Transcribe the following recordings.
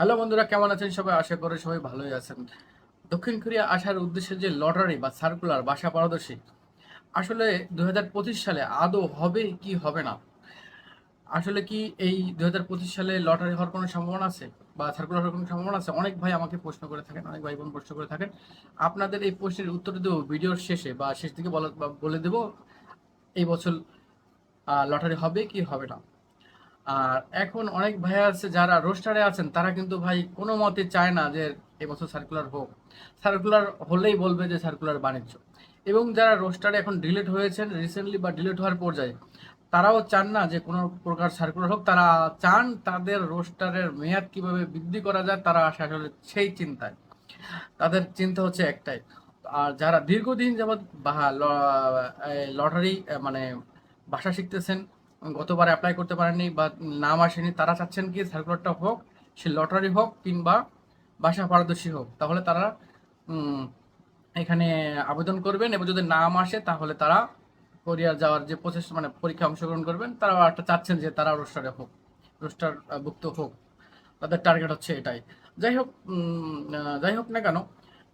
Hello বন্ধুরা, কেমন আছেন সবাই? আশা করে সবাই ভালোই আছেন। দক্ষিণ কোরিয়া আসার উদ্দেশ্যে যে লটারি বা সার্কুলার বাসা পারদর্শী, আসলে দু হাজার পঁচিশ সালে আদৌ হবে কি হবে না? আসলে কি এই দু হাজার পঁচিশ সালে লটারি হওয়ার কোনো সম্ভাবনা আছে? বা সার্কুলার হওয়ার কোনো সম্ভাবনা আছে? অনেক ভাই আমাকে প্রশ্ন করে থাকেন, অনেক ভাই বোন প্রশ্ন করে থাকেন। আপনাদের এই প্রশ্নের উত্তর দেবো ভিডিওর শেষে, বা শেষ দিকে বলা বলে দেবো এই বছর লটারি হবে কি হবে না? আর এখন অনেক ভাই আছে যারা রোস্টারে আছেন, তারা কিন্তু ভাই কোনো মতে চায় না যে এবছর সার্কুলার হোক। সার্কুলার হলেই বলবে যে সার্কুলার বাণিজ্য। এবং যারা রোস্টারে এখন ডিলেট হয়েছেন রিসেন্টলি বা ডিলেট হওয়ার পর্যায়ে, তারাও চান না যে কোনো প্রকার সার্কুলার হোক। তারা চান তাদের রোস্টারের মেয়াদ কীভাবে বৃদ্ধি করা যায়, তারা আসে আসলে সেই চিন্তায়। তাদের চিন্তা হচ্ছে একটাই। আর যারা দীর্ঘদিন যাবৎ লটারি মানে ভাষা শিখতেছেন গতবার অ্যাপ্লাই করতে পারেননি বা নাম আসেনি, তারা চাচ্ছেন কি সার্কুলারটা হোক, সে লটারি হোক কিংবা ভাষা পারদর্শী হোক, তাহলে তারা এখানে আবেদন করবেন এবং যদি নাম আসে তাহলে তারা কোরিয়া যাওয়ার যে প্রসেস মানে পরীক্ষা অংশগ্রহণ করবেন, তারা একটা চাচ্ছেন যে তারা রোস্টারে হোক রোস্টার ভুক্ত হোক, তাদের টার্গেট হচ্ছে এটাই। যাই হোক যাই হোক না কেন,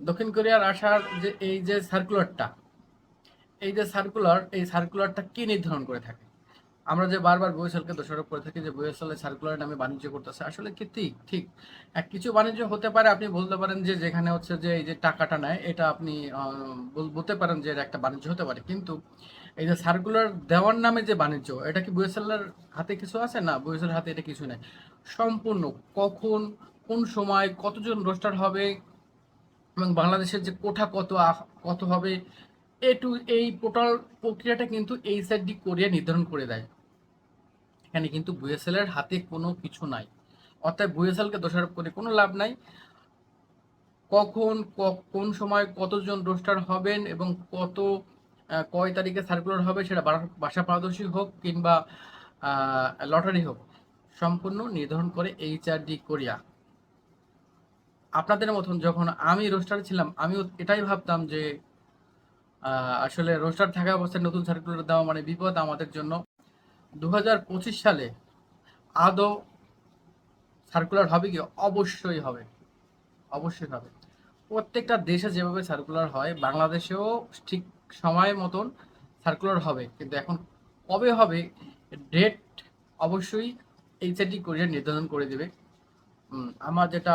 দক্ষিণ কোরিয়ার আসার যে, এই যে সার্কুলারটা এই যে সার্কুলার এই সার্কুলারটা কি নির্ধারণ করে থাকে? আমরা যে বারবার বইসালকে দোষারোপ করে থাকি যে বইসালে সার্কুলার নামে বাণিজ্য করতেছে, আসলে কি ঠিক? ঠিক। এক কিছু বাণিজ্য হতে পারে, আপনি বলতে পারেন যে যেখানে হচ্ছে যে এই যে টাকাটা নেয়, এটা আপনি বল- বলতে পারেন যে একটা বাণিজ্য হতে পারে। কিন্তু এই যে সার্কুলার দেওয়ার নামে যে বাণিজ্য, এটা কি বইসালের হাতে কিছু আছে? না বইসালের হাতে এটা কিছু নেই। সম্পূর্ণ কখন, কোন সময়, কতজন রোস্টার হবে এবং বাংলাদেশের যে কোঠা কত কত হবে, এ টু এই টোটাল প্রক্রিয়াটা কিন্তু এই সাইড কোরিয়া নির্ধারণ করে দেয়। এখানে কিন্তু বুয়েসেল এর হাতে কোনো কিছু নাই। অর্থাৎ বুয়েসেলকে দোষারোপ করে কোনো লাভ নাই। কখন কোন সময় কতজন রোস্টার হবেন এবং কত কয় তারিখে সার্কুলার হবে সেটা বাসা পারদর্শী হোক কিংবা লটারি হোক, সম্পূর্ণ নির্ধারণ করে এইচআরডি কোরিয়া। আপনাদের মতন যখন আমি রোস্টার ছিলাম, আমিও এটাই ভাবতাম যে আসলে রোস্টার থাকা অবস্থায় নতুন সার্কুলার দেওয়া মানে বিপদ আমাদের জন্য। দু হাজার পঁচিশ সালে আদৌ সার্কুলার হবে কি? অবশ্যই হবে। অবশ্যই হবে। প্রত্যেকটা দেশে যেভাবে সার্কুলার হয়, বাংলাদেশেও ঠিক সময় মতন সার্কুলার হবে। কিন্তু এখন কবে হবে? ডেট অবশ্যই এইচআইটি কোরিয়া নির্ধারণ করে দেবে। আমার যেটা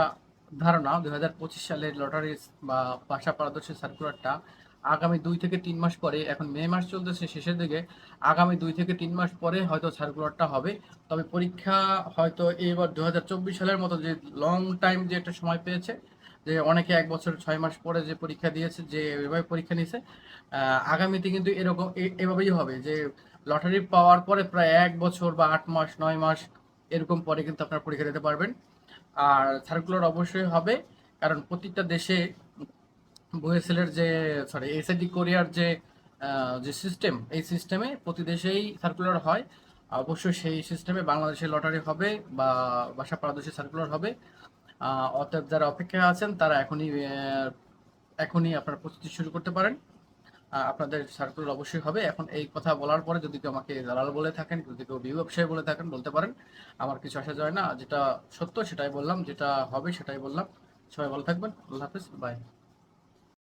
ধারণা দু হাজার পঁচিশ সালের লটারি বা ভাষা পারদর্শী সার্কুলারটা আগামী দুই থেকে তিন মাস পরে, এখন মে মাস চলতেছে শেষের দিকে, আগামী দুই থেকে তিন মাস পরে হয়তো সার্কুলারটা হবে। তবে পরীক্ষা হয়তো এবার দু হাজার চব্বিশ সালের মতো যে লং টাইম যে একটা সময় পেয়েছে, যে অনেকে এক বছর ছয় মাস পরে যে পরীক্ষা দিয়েছে, যে এভাবে পরীক্ষা নিয়েছে আগামীতে কিন্তু এরকম এভাবেই হবে যে লটারি পাওয়ার পরে প্রায় এক বছর বা আট মাস, নয় মাস এরকম পরে কিন্তু আপনারা পরীক্ষা দিতে পারবেন। আর সার্কুলার অবশ্যই হবে, কারণ প্রত্যেকটা দেশে বুয়েসেলের যে সরি এসএডি কোরিয়ার যে যে সিস্টেম এই সিস্টেমে প্রতি দেশেই সার্কুলার হয়। অবশ্যই সেই সিস্টেমে বাংলাদেশে লটারি হবে বা ভাষা পারদর্শী সার্কুলার হবে। অতএব যারা অপেক্ষায় আছেন, তারা এখনই এখনই আপনার প্রস্তুতি শুরু করতে পারেন। আপনাদের সার্কুলার অবশ্যই হবে। এখন এই কথা বলার পরে যদি কেউ আমাকে দালাল বলে থাকেন, যদি কেউ বিউ ব্যবসায়ী বলে থাকেন, বলতে পারেন। আমার কিছু আসা যায় না। যেটা সত্য সেটাই বললাম, যেটা হবে সেটাই বললাম। সবাই ভালো থাকবেন। আল্লাহ হাফিজ। বাই